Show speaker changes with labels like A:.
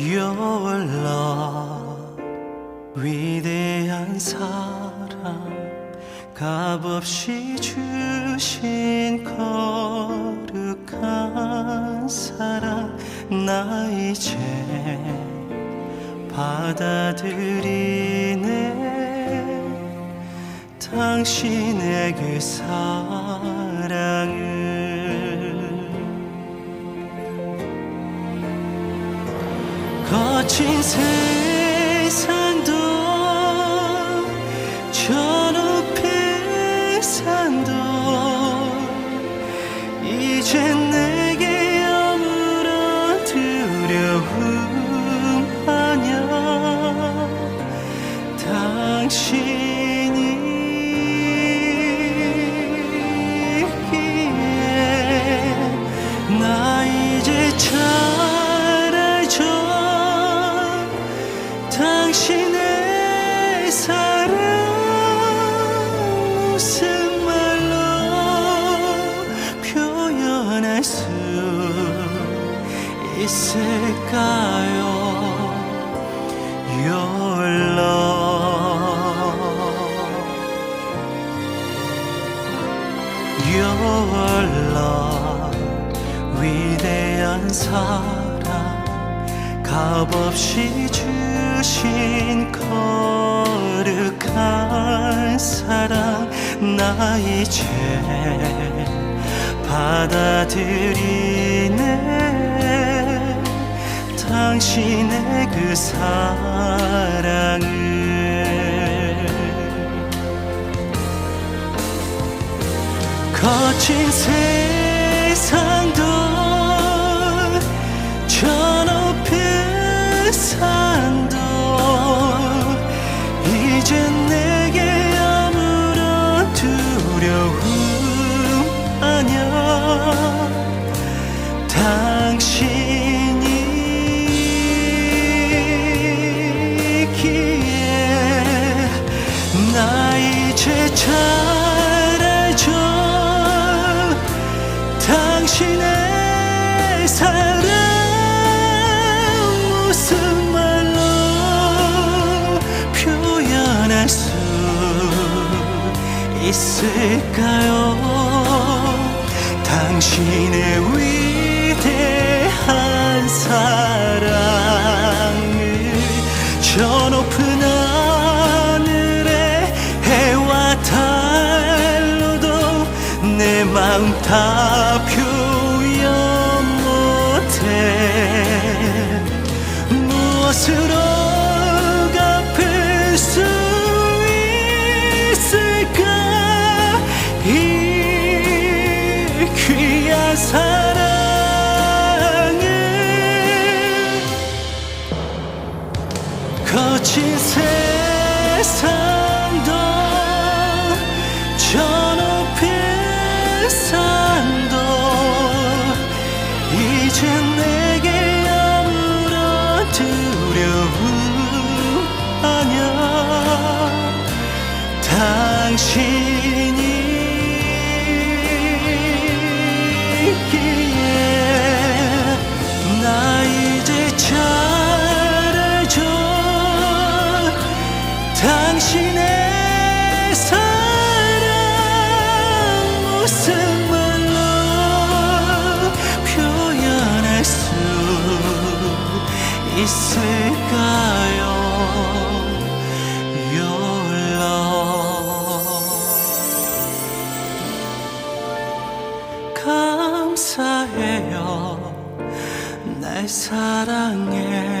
A: Your love 위대한 사랑 값없이 주신 거룩한 사랑 나 이제 받아들이네. 당신의 그 사랑 거친 세상 있을까요? Your love. 위대한 사랑. 값없이 주신 거룩한 사랑. 나 이제 받아들이네 당신의 그 사랑을. 거친 세상도 제잘 알죠 당신의 사랑 무슨 말로 표현할 수 있을까요? 당신의 위대한 사랑을 저 높은 내 마음 다 표현 못해. 무엇으로 갚을 수 있을까? 이 귀한 사랑을 거친 세상 당신 날 사랑해